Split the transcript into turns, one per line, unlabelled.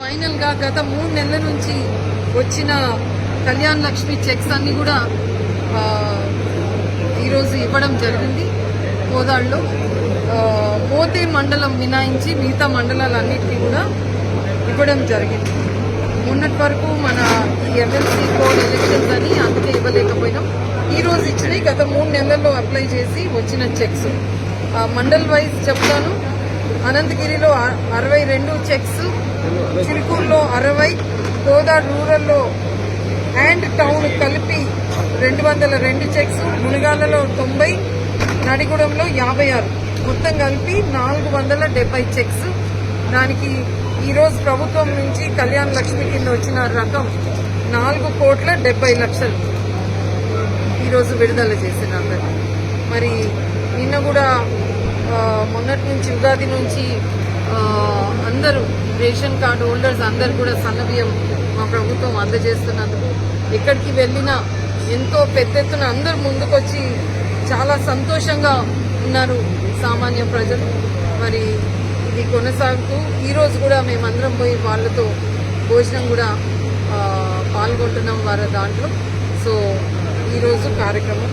ఫైనల్గా గత మూడు నెలల నుంచి వచ్చిన కళ్యాణ్ లక్ష్మి చెక్స్ అన్ని కూడా ఈరోజు ఇవ్వడం జరిగింది కోదాడులో. పోతే మండలం మినాయించి మిగతా మండలాలన్నిటికీ కూడా ఇవ్వడం జరిగింది. మొన్నటి వరకు మన ఈ ఎమ్మెల్సీ కోడ్ ఎలక్షన్స్ అని అందుకే ఇవ్వలేకపోయినాం. ఈరోజు ఇచ్చినవి గత మూడు నెలల్లో అప్లై చేసి వచ్చిన చెక్స్. మండల్ వైజ్ చెప్తాను. అనంతగిరిలో అరవై రెండు చెక్స్ చిలుకూరులో అరవై గోదావరి రూరల్లో అండ్ టౌన్ కలిపి రెండు వందల రెండు చెక్స్ మునగాలలో తొంభై నడిగూడెంలో యాభై ఆరు. మొత్తం కలిపి నాలుగు వందల డెబ్బై చెక్స్. దానికి ఈరోజు ప్రభుత్వం నుంచి కళ్యాణ్ లక్ష్మి కింద వచ్చిన రకం నాలుగు కోట్ల డెబ్బై లక్షలు ఈరోజు విడుదల చేసిన మరి నిన్న కూడా మొన్నటి నుంచి ఉగాది నుంచి అందరూ రేషన్ కార్డు హోల్డర్స్ అందరు కూడా సన్నబియ్యం మా ప్రభుత్వం అందజేస్తున్నందుకు ఎక్కడికి వెళ్ళినా ఎంతో పెద్ద ఎత్తున అందరు ముందుకొచ్చి చాలా సంతోషంగా ఉన్నారు సామాన్య ప్రజలు. మరి ఇది కొనసాగుతూ ఈరోజు కూడా మేమందరం పోయి వాళ్ళతో భోజనం కూడా పాల్గొంటున్నాం వారి దాంట్లో. సో ఈరోజు కార్యక్రమం